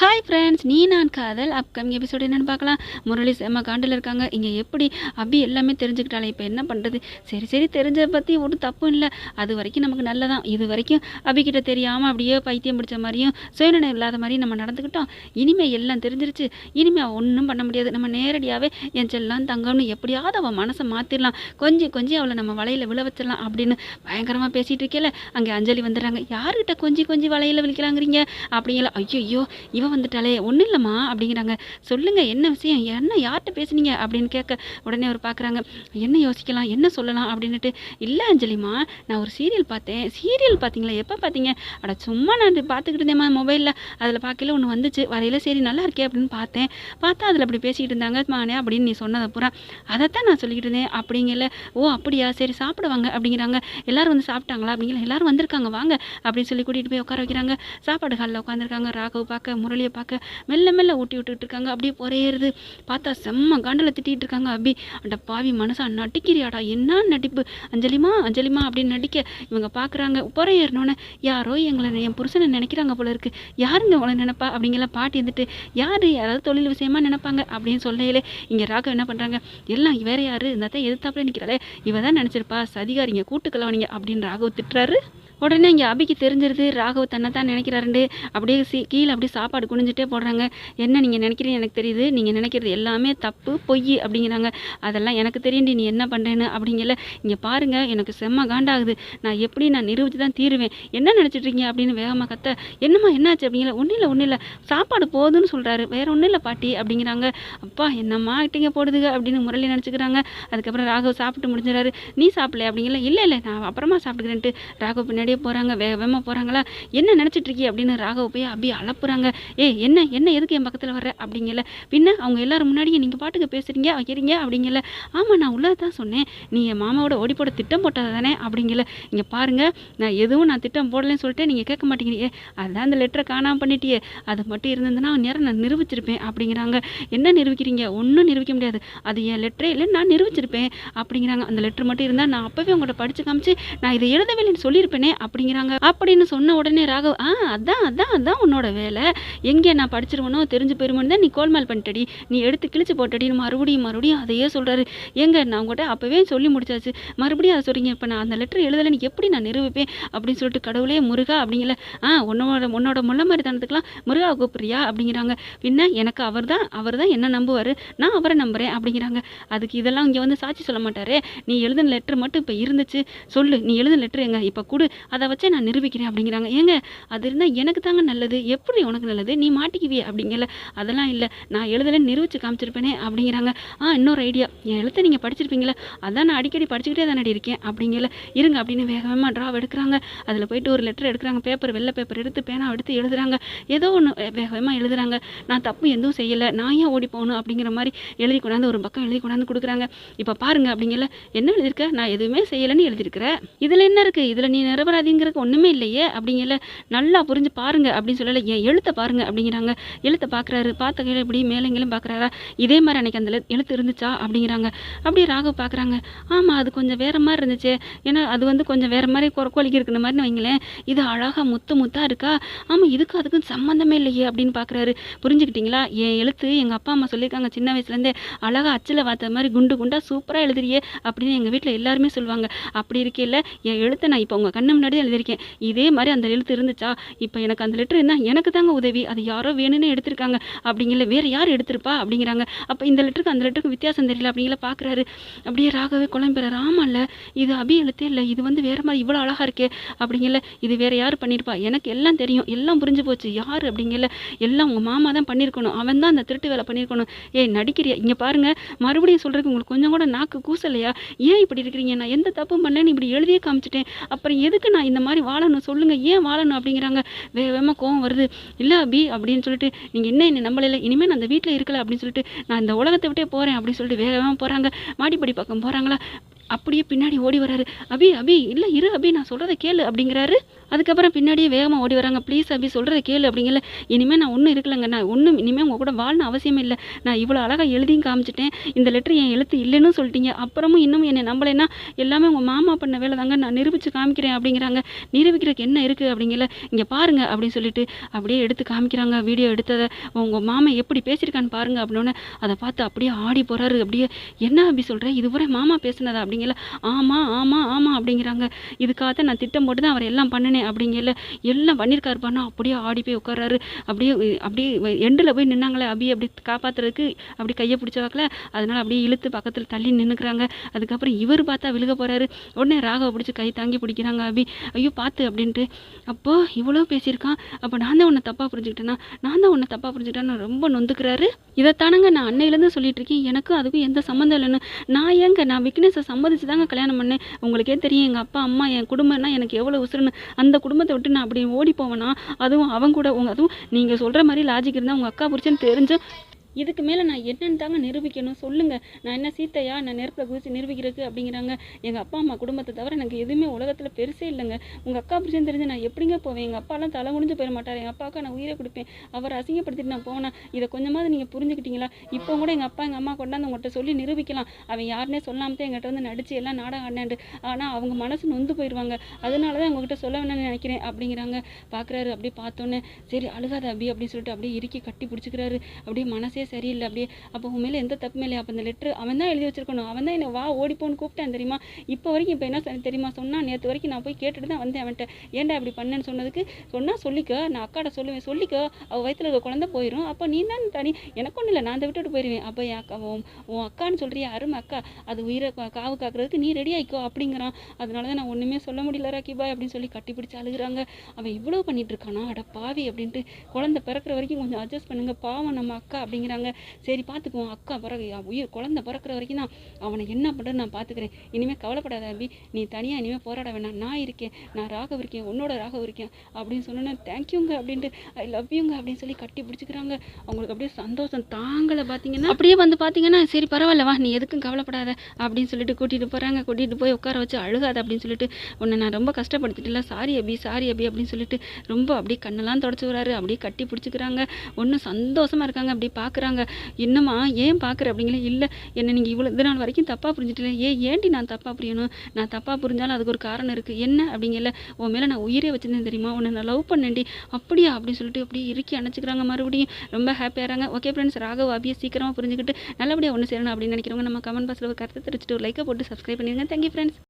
Hi friends நீ நான் காதல். அப்கமிங் எபிசோடு என்னென்னு பார்க்கலாம். முரளி செம்ம காண்டில் இருக்காங்க. இங்கே எப்படி? அபி எல்லாமே தெரிஞ்சுக்கிட்டாலே இப்போ என்ன பண்ணுறது சரி சரி தெரிஞ்சதை பற்றி ஒன்றும் தப்பும் இல்லை. அது வரைக்கும் நமக்கு நல்லதான். இது வரைக்கும் அபிக்கிட்ட தெரியாமல் அப்படியே பைத்தியம் பிடிச்ச மாதிரியும் சுயநிலை இல்லாத மாதிரியும் நம்ம நடந்துக்கிட்டோம். இனிமேல் எல்லாம் தெரிஞ்சிருச்சு. இனிமேல் ஒன்றும் பண்ண முடியாது. நம்ம நேரடியாகவே என் செல்லாம் தங்கம்னு எப்படியாவது அவள் மனசை மாற்றிடலாம் கொஞ்சம் கொஞ்சம் அவளை நம்ம வலையில் விழ வச்சிடலாம் அப்படின்னு பயங்கரமாக பேசிகிட்டு இருக்கேல. அங்கே அஞ்சலி வந்துடுறாங்க. யார்கிட்ட கொஞ்சம் கொஞ்சம் வலையில் விழிக்கலாங்கிறீங்க? அப்படிங்களா ஐயோ இவ வந்துட்டாலே ஒன்றும் இல்லைம்மா அப்படிங்கிறாங்க. சொல்லுங்க என்ன விஷயம்? என்ன யார்கிட்ட பேசுனீங்க? அப்படின்னு கேட்க உடனே அவர் பார்க்குறாங்க. என்ன யோசிக்கலாம்? என்ன சொல்லலாம்? அப்படின்னுட்டு இல்லை அஞ்சலிம்மா நான் ஒரு சீரியல் பார்த்தேன். சீரியல் பார்த்தீங்களா? எப்போ பார்த்தீங்க? அட சும்மா நான் பார்த்துக்கிட்டு இருந்தேம்மா மொபைலில். அதில் பார்க்கல ஒன்று வந்துச்சு. வரையில சரி நல்லா இருக்கே அப்படின்னு பார்த்தேன். பார்த்தா அதில் அப்படி பேசிக்கிட்டு இருந்தாங்க. மானே அப்படின்னு நீ சொன்னதை பூரா அதைத்தான் நான் சொல்லிக்கிட்டு இருந்தேன். அப்படிங்கல ஓ அப்படியா? சரி சாப்பிடுவாங்க அப்படிங்கிறாங்க. எல்லாரும் வந்து சாப்பிட்டாங்களா? அப்படிங்கிற எல்லோரும் வந்திருக்காங்க வாங்க அப்படின்னு சொல்லி கூட்டிகிட்டு போய் உட்கார வைக்கிறாங்க. சாப்பாடு ஹாலில் உட்காந்துருக்காங்க. ராகவ் பார்க்க முரளியை பார்க்க மெல்ல மெல்ல ஊட்டி விட்டுட்டு இருக்காங்க. அப்படியே புறையிறது பார்த்தா செம்ம காண்டில் திட்டிகிட்டு இருக்காங்க அபி. அட பாவி மனசா நடிக்கிறியாடா? என்ன நடிப்பு? அஞ்சலிமா அஞ்சலிமா அப்படின்னு நடிக்க இவங்க பார்க்குறாங்க. புறையேறினோன்னே யாரோ எங்களை என் புருஷனை நினைக்கிறாங்க போல இருக்கு. யாருங்க உங்களை நினைப்பா? அப்படிங்கிற பாட்டி இருந்துட்டு யார்? யாராவது தொழில் விஷயமா நினைப்பாங்க? அப்படின்னு சொல்லையிலே இங்கே ராகவ் என்ன பண்ணுறாங்க எல்லாம் வேற யாரு? இந்த தான் எதிர்த்தாப்புல நிற்கிறாளே இவ தான் நினச்சிருப்பா. சதிகாரிங்க கூட்டுக்கலவனிங்க அப்படின்னு ராகவ் திட்டுறாரு. உடனே இங்கே அபிக்கு தெரிஞ்சிருது ராகவ் தன்னை தான் நினைக்கிறாருண்டு. அப்படியே சி கீழே அப்படியே சாப்பாடு குனிஞ்சிட்டே போடுறாங்க. என்ன நீங்கள் நினைக்கிறீங்க எனக்கு தெரியுது. நீங்கள் நினைக்கிறது எல்லாமே தப்பு பொய் அப்படிங்கிறாங்க. அதெல்லாம் எனக்கு தெரியும்டி நீ என்ன பண்ணுறேன்னு அப்படிங்கல. இங்கே பாருங்கள் எனக்கு செம்ம காண்டாகுது. நான் எப்படி நான் நிரூபித்து தான் தீருவேன். என்ன நினச்சிட்ருக்கீங்க? அப்படின்னு வேகமாக கத்த. என்னம்மா என்னாச்சு? அப்படிங்கிற ஒன்றும் இல்லை ஒன்றும் இல்லை. சாப்பாடு போதுன்னு சொல்கிறாரு வேறு ஒன்றும் இல்லை பாட்டி அப்படிங்கிறாங்க. அப்பா என்னம்மா இட்டிங்க போடுதுங்க அப்படின்னு முரளி நினச்சிக்கிறாங்க. அதுக்கப்புறம் ராகவ் சாப்பிட்டு முடிஞ்சிடறாரு நீ சாப்பிடல? அப்படிங்கல. இல்லை இல்லை நான் அப்புறமா சாப்பிட்டுக்கிறேன்ட்டு. ராகவ் முன்னாடியே போகிறாங்க வேக வேகமாக போகிறாங்களா என்ன நினச்சிட்டு இருக்கீ? அப்படின்னு ராகவ் போய் அப்படியே அலப்புறாங்க. ஏ என்ன என்ன எதுக்கு என் பக்கத்தில் வர அப்படிங்கல. பின்ன அவங்க எல்லாரும் முன்னாடியே நீங்கள் பாட்டுக்கு பேசுகிறீங்க வைக்கிறீங்க அப்படிங்கல. ஆமாம் நான் உள்ளதை தான் சொன்னேன். நீ என் மாமாவோட ஓடிப்போட திட்டம் போட்டது தானே? அப்படிங்கல. இங்கே பாருங்கள் நான் எதுவும் நான் திட்டம் போடலன்னு சொல்லிட்டு நீங்கள் கேட்க மாட்டேங்கிறீங்க. அதான் அந்த லெட்டரை காணாமல் பண்ணிட்டியே. அது மட்டும் இருந்ததுன்னா நேரம் நான் நிரூபிச்சிருப்பேன் அப்படிங்கிறாங்க. என்ன நிரூபிக்கிறீங்க? ஒன்றும் நிரூபிக்க முடியாது. அது என் லெட்டரே இல்லை நான் நிரூபிச்சிருப்பேன் அப்படிங்கிறாங்க. அந்த லெட்டர் மட்டும் இருந்தால் நான் அப்போவே உங்கள்கிட்ட படித்து காமிச்சு நான் இதை எழுதவில்லைன்னு சொல்லியிருப்பேனே அப்படிங்கிறாங்க. அப்படின்னு சொன்ன உடனே ராகவ் ஆ அதான் அதான் அதான் உன்னோட வேலை. எங்கே நான் படிச்சிருவனோ தெரிஞ்சு போயிருமோன்னு தான் நீ கோல்மால் பண்ணிட்டடி. நீ எடுத்து கிழிச்சு போட்டடின்னு மறுபடியும் மறுபடியும் அதையே சொல்கிறாரு எங்க நான் உங்கள்கிட்ட அப்போவே சொல்லி முடிச்சாச்சு. மறுபடியும் அதை சொல்கிறீங்க இப்போ நான் அந்த லெட்டர் எழுதலைன்னு எப்படி நான் நிரூபிப்பேன்? அப்படின்னு சொல்லிட்டு கடவுளே முருகா அப்படிங்கல. ஆ உன்னோட உன்னோட முள்ள மாதிரி தனத்துக்கெலாம் முருகா கூப்பிட்றியா? அப்படிங்கிறாங்க. பின்ன எனக்கு அவர் தான் அவர் தான் என்ன நம்புவார்? நான் அவரை நம்புகிறேன் அப்படிங்கிறாங்க. அதுக்கு இதெல்லாம் இங்கே வந்து சாட்சி சொல்ல மாட்டாரே. நீ எழுதின லெட்டர் மட்டும் இப்போ இருந்துச்சு. சொல்லு. நீ எழுதின லெட்டர் எங்க? இப்போ கொடு. அதை வச்சு நான் நிரூபிக்கிறேன் அப்படிங்கிறாங்க. ஏங்க அது இருந்தால் எனக்கு தாங்க நல்லது. எப்படி உனக்கு நல்லது? நீ மாட்டிக்குவியே அப்படிங்கல. அதெல்லாம் இல்லை. நான் எழுதலைன்னு நிரூபித்து காமிச்சிருப்பேனே அப்படிங்கிறாங்க. ஆ இன்னொரு ஐடியா என் எழுத்தை நீங்கள் படிச்சிருப்பீங்களா? அதான் நான் அடிக்கடி படிச்சுக்கிட்டே தானே இருக்கேன் அப்படிங்கல. இருங்க அப்படின்னு வேக வேகமாக ட்ரா எடுக்கிறாங்க. அதில் போயிட்டு ஒரு லெட்டர் எடுக்கிறாங்க. பேப்பர் வெள்ளை பேப்பர் எடுத்து பேனா எடுத்து எழுதுறாங்க. ஏதோ ஒன்று வேக வேகமாக எழுதுறாங்க. நான் தப்பு எதுவும் செய்யலை. நான் ஏன் ஓடி போகணும் அப்படிங்கிற மாதிரி எழுதி கொண்டாந்து ஒரு பக்கம் எழுதி கொண்டாந்து கொடுக்குறாங்க. இப்போ பாருங்க அப்படிங்கல. என்ன எழுதியிருக்க? நான் எதுவுமே செய்யலைன்னு எழுதியிருக்கிறேன் இதில் என்ன இருக்குது இதில் நீ நிரபராதிங்கிறதுக்கு ஒன்றுமே இல்லையே. அப்படிங்கல நல்லா புரிஞ்சு பாருங்க அப்படின்னு சொல்லலை என் எழுத்தை பாருங்க அப்படிங்கிறாங்க. எழுத்தை பார்க்குறாரு பார்த்த கையில் இப்படி மேலெங்கிலும் பார்க்குறாரா இதே மாதிரி அன்னைக்கு அந்த எழுத்து இருந்துச்சா? அப்படிங்கிறாங்க. அப்படி ராகவ் பார்க்குறாங்க ஆமாம் அது கொஞ்சம் வேற மாதிரி இருந்துச்சு. ஏன்னா அது வந்து கொஞ்சம் வேற மாதிரி குறக்கோழிக்கு இருக்கிற மாதிரி வைங்களேன். இது அழகாக முத்து முத்தாக இருக்கா? ஆமாம் இதுக்கு அதுக்கும் சம்மந்தமே இல்லையே அப்படின்னு பார்க்குறாரு புரிஞ்சுக்கிட்டீங்களா? என் எழுத்து எங்கள் அப்பா அம்மா சொல்லியிருக்காங்க சின்ன வயசுலேருந்தே. அழகாக அச்சில் வாத்த மாதிரி குண்டு குண்டாக சூப்பராக எழுதுறியே அப்படின்னு எங்கள் வீட்டில் எல்லாருமே சொல்லுவாங்க. அப்படி இருக்கையில் என் எழுத்தை நான் இப்போ உங்கள் கண்ணு முன்னாடியே எழுதியிருக்கேன். இதே மாதிரி அந்த எழுத்து இருந்துச்சா? இப்போ எனக்கு அந்த லெட்டர் இருந்தால் எனக்கு தாங்க உதவி. அது யாரோ வேணும்னு எடுத்திருக்காங்க. அப்படிங்கல வேறு யார் எடுத்திருப்பா? அப்படிங்கிறாங்க. அப்போ இந்த லெட்டருக்கு அந்த லெட்டருக்கு வித்தியாசம் தெரியல அப்படிங்கிற பார்க்குறாரு அப்படியே ராகவே குழம்புறாரு ஆமாம்ல இது அபி எழுத்தே இல்லை. இது வந்து வேறு மாதிரி இவ்வளோ அழகாக இருக்கே. அப்படிங்கல இது வேறு யார் பண்ணியிருப்பா எனக்கு எல்லாம் தெரியும். எல்லாம் புரிஞ்சு போச்சு. யார்? அப்படிங்கல எல்லாம் உங்கள் மாமா தான் பண்ணியிருக்கணும் அவன் தான் அந்த திருட்டு வேலை பண்ணியிருக்கணும் ஏய் நடிக்கிறியா? இங்கே பாருங்க. மறுபடியும் சொல்கிறதுக்கு உங்களுக்கு கொஞ்சம் கூட நாக்கு கூசலையா? ஏன் இப்படி இருக்கிறீங்க? நான் எந்த தப்பும் பண்ணலன்னு இப்படி எழுதியே காமிச்சிட்டேன். அப்புறம் எதுக்கு நான் இந்த மாதிரி வாழணும் சொல்லுங்கள் ஏன் வாழணும் அப்படிங்கிறாங்க. வேக வேகமாக கோவம் வருது. இல்லை அபி அப்படின்னு சொல்லிட்டு நீங்கள் என்ன என்ன நம்பலைல இனிமேல் நான் அந்த வீட்டில் இருக்கல அப்படின்னு சொல்லிட்டு நான் இந்த உலகத்தை விட்டே போகிறேன் அப்படின்னு சொல்லிட்டு வேக வேகமாக போகிறாங்க மாடிப்படி பக்கம் போகிறாங்களா அப்படியே பின்னாடி ஓடி வராரு. அபி அபி இல்லை இரு அபி நான் சொல்கிறத கேளு அப்படிங்கிறாரு. அதுக்கப்புறம் பின்னாடியே வேகமாக ஓடி வராங்க. ப்ளீஸ் அபி சொல்கிறத கேளு அப்படிங்கல. இனிமேல் நான் ஒன்றும் இருக்கலைங்க. நான் ஒன்றும் இனிமேல் உங்கள் கூட வாழ்னு அவசியம் இல்லை. நான் இவ்வளோ அழகாக எழுதியும் காமிச்சிட்டேன். இந்த லெட்டர் என் எழுத்து இல்லைன்னு சொல்லிட்டீங்க. அப்புறமும் இன்னும் என்னை நம்பலைன்னா எல்லாமே உங்கள் மாமா பண்ண வேலை தாங்க. நான் நிரூபித்து காமிக்கிறேன் அப்படிங்கிறாங்க. நிரூபிக்கிறதுக்கு என்ன இருக்குது அப்படிங்கல. இங்கே பாருங்க அப்படின்னு சொல்லிட்டு அப்படியே எடுத்து காமிக்கிறாங்க. வீடியோ எடுத்ததை உங்கள் மாமா எப்படி பேசியிருக்கான்னு பாருங்க அப்படின்னு அதை பார்த்து அப்படியே ஆடி போகிறாரு அப்படியே என்ன அப்படி சொல்கிறேன் இதுவரை மாமா பேசுனதா? அப்படிங்கல. ஆமாம் ஆமாம் ஆமாம் அப்படிங்கிறாங்க. இதுக்காக நான் திட்டம் போட்டு தான் அவர் எல்லாம் பண்ணினேன் அப்படிங்கல. எல்லாம் பண்ணியிருக்காரு பண்ணா அப்படியே ஆடி போய் உட்கார்றாரு அப்படியே அப்படியே எண்டில் போய் நின்னாங்களே அபி அப்படி காப்பாத்துறதுக்கு. அப்படி கையை பிடிச்சவாக்கல அதனால அப்படியே இழுத்து பக்கத்தில் தள்ளி நின்றுக்கிறாங்க அதுக்கப்புறம் இவர் பார்த்தா விழுக போகிறாரு உடனே ராகவை பிடிச்சி கை தாங்கி பிடிக்கிறாங்க அபி. ஐயோ பார்த்து அப்படின்ட்டு. அப்போ இவ்வளோ பேசியிருக்கான். அப்போ நான் தான் உன்னை தப்பாக புரிஞ்சுக்கிட்டேன்னா நான் தான் உன்னை தப்பாக புரிஞ்சுக்கிட்டேன்னு ரொம்ப நொந்துக்கிறாரு. இதைத்தானங்க நான் அன்னையிலேருந்து சொல்லிட்டு இருக்கேன். எனக்கும் அதுக்கும் எந்த சம்மந்தம் இல்லைன்னு. நான் ஏங்க? நான் விக்னேஷை சம்மதிச்சு தாங்க கல்யாணம் பண்ணேன். உங்களுக்கே தெரியும் எங்கள் அப்பா அம்மா என் குடும்பம்னா எனக்கு எவ்வளோ உசுருன்னு அந்த குடும்பத்தை விட்டு நான் அப்படி ஓடி போவேனா? அதுவும் அவங்க கூட உங்க அதுவும் நீங்கள் சொல்கிற மாதிரி லாஜிக் இருந்தால் உங்கள் அக்கா புரிச்சுன்னு தெரிஞ்சு இதுக்கு மேலே நான் என்னென்னு தாங்க நிரூபிக்கணும். சொல்லுங்கள் நான் என்ன சீத்தையா? நான் நெருப்பில் குதிச்சு நிரூபிக்கிறதுக்கு அப்படிங்கிறாங்க. எங்கள் அப்பா அம்மா குடும்பத்தை தவிர எனக்கு எதுவுமே உலகத்தில் பெருசே இல்லைங்க. உங்கள் அக்கா புரிச்சுன்னு தெரிஞ்சு நான் எப்படிங்க போவேன்? எங்கள் அப்பாலாம் தலை முடிஞ்சு போயிட மாட்டார். எங்கள் அப்பாவுக்கு நான் உயிரை கொடுப்பேன். அவரை அசிங்கப்படுத்திட்டு நான் போனேன் இதை கொஞ்சமாவது நீங்கள் புரிஞ்சுக்கிட்டீங்களா? இப்போ கூட எங்கள் அப்பா எங்கள் அம்மா கொண்டாந்து உங்கள்கிட்ட சொல்லி நிரூபிக்கலாம். அவன் யாருனே சொல்லாமல் தான் எங்கிட்ட வந்து நடிச்சு எல்லாம் நாடகம் ஆடினாண்டு ஆனால் அவங்க மனசு நொந்து போயிடுவாங்க. அதனால தான் உங்ககிட்ட சொல்ல வேணாம்னு நினைக்கிறேன் அப்படிங்கிறாங்க. பார்க்குறாரு அப்படியே பார்த்தோன்னே சரி அழுகாத அபி அப்படின்னு சொல்லிட்டு அப்படியே இறுக்கி கட்டி பிடிச்சிக்கிறாரு. அப்படியே மனசே சரியில்லை அப்படியே. அப்போ உன் மேலே எந்த தப்புமே இல்லையா? அப்போ அந்த லெட்ரு அவன் தான் எழுதி வச்சிருக்கணும். அவன் தான் என்னை வா ஓடிப்போன்னு கூப்பிட்டான் தெரியுமா? இப்போ வரைக்கும் இப்போ என்ன சொன்ன தெரியுமா? சொன்னால் நேற்று வரைக்கும் நான் போய் கேட்டுட்டு தான் வந்தேன் அவன்கிட்ட. ஏன்டா இப்படி பண்ணேன்னு சொன்னதுக்கு? சொன்னால் சொல்லிக்க நான் அக்காட்ட சொல்லுவேன். சொல்லிக்க அவள் வயிற்றுல இருக்க குழந்தை போயிடும் அப்போ நீ தான் தனி. எனக்கு ஒன்றும் இல்லை நான் அதை விட்டுட்டு போயிடுவேன் அப்போ என் அக்கா உன் உன் அக்கான்னு சொல்கிறியா அருமை அக்கா. அது உயிரை காவு காக்குறதுக்கு நீ ரெடி ஆகிக்கோ அப்படிங்கிறான். அதனால தான் நான் ஒன்றுமே சொல்ல முடியல ராக்கி பாய் அப்படின்னு சொல்லி கட்டி பிடிச்சி அழுகுறாங்க. அவன் இவ்வளோ பண்ணிட்டு இருக்கானா? அட பாவி அப்படின்ட்டு குழந்தை பிறக்கிற வரைக்கும் கொஞ்சம் அட்ஜஸ்ட் பண்ணுங்க. பாவம் நம்ம அக்கா அப்படிங்கிற அப்படிங்கிறாங்க சரி பார்த்துக்குவோம். அக்கா பிறகு உயிர் குழந்தை பிறக்கிற வரைக்கும் தான். அவனை என்ன பண்ணுறது நான் பார்த்துக்கிறேன். இனிமேல் கவலைப்படாத அபி நீ தனியாக இனிமேல் போராட வேணாம். நான் இருக்கேன். நான் ராகவ் இருக்கேன். உன்னோட ராகவ் இருக்கேன். அப்படின்னு சொன்னோன்னே தேங்க்யூங்க அப்படின்ட்டு ஐ லவ் யூங்க அப்படின்னு சொல்லி கட்டி பிடிச்சிக்கிறாங்க. அவங்களுக்கு அப்படியே சந்தோஷம். தாங்களை பார்த்தீங்கன்னா அப்படியே வந்து பார்த்தீங்கன்னா சரி பரவாயில்ல வா. நீ எதுக்கும் கவலைப்படாத அப்படின்னு சொல்லிட்டு கூட்டிகிட்டு போகிறாங்க கூட்டிகிட்டு போய் உட்கார வச்சு அழுகாத அப்படின்னு சொல்லிட்டு உன்னை நான் ரொம்ப கஷ்டப்படுத்திட்டல சாரி அபி. சாரி அபி அப்படின்னு சொல்லிட்டு ரொம்ப அப்படியே கண்ணெல்லாம் தொடச்சி விடுறாரு. அப்படியே கட்டி பிடிச்சிக்கிறாங்க. ஒன்றும் சந்தோஷமா இருக்காங்க. அப்படி பார்க்குறாங்க என்னம்மா ஏன் பார்க்குற அப்படிங்களே? இல்லை என்ன நீங்கள் இவ்வளோ இது நாள் வரைக்கும் தப்பாக புரிஞ்சுட்டல ஏ ஏன்டி நான் தப்பாக புரியணும்? நான் தப்பாக புரிஞ்சாலும் அதுக்கு ஒரு காரணம் இருக்குது என்ன அப்படிங்கல? உன் மேலே நான் உயிரே வச்சிருந்தேன் தெரியுமா? உன்னை நான் லவ் பண்ணேன்டி. அப்படியா? அப்படின்னு சொல்லிட்டு அப்படியே இறுக்கி அணைச்சிக்கிறாங்க மறுபடியும். ரொம்ப ஹாப்பியாகிறாங்க ஓகே ஃப்ரெண்ட்ஸ் ராகவ் அபியை சீக்கிரமாக புரிஞ்சுக்கிட்டு நல்லபடியாக ஒன்று சேரணும் அப்படின்னு நினைக்கிறவங்க நம்ம கமெண்ட் பாக்ஸில் ஒரு கருத்தை தெரிவிச்சிட்டு ஒரு லைக்கை போட்டு சப்ஸ்கிரைப் பண்ணிடுங்க. Thank you friends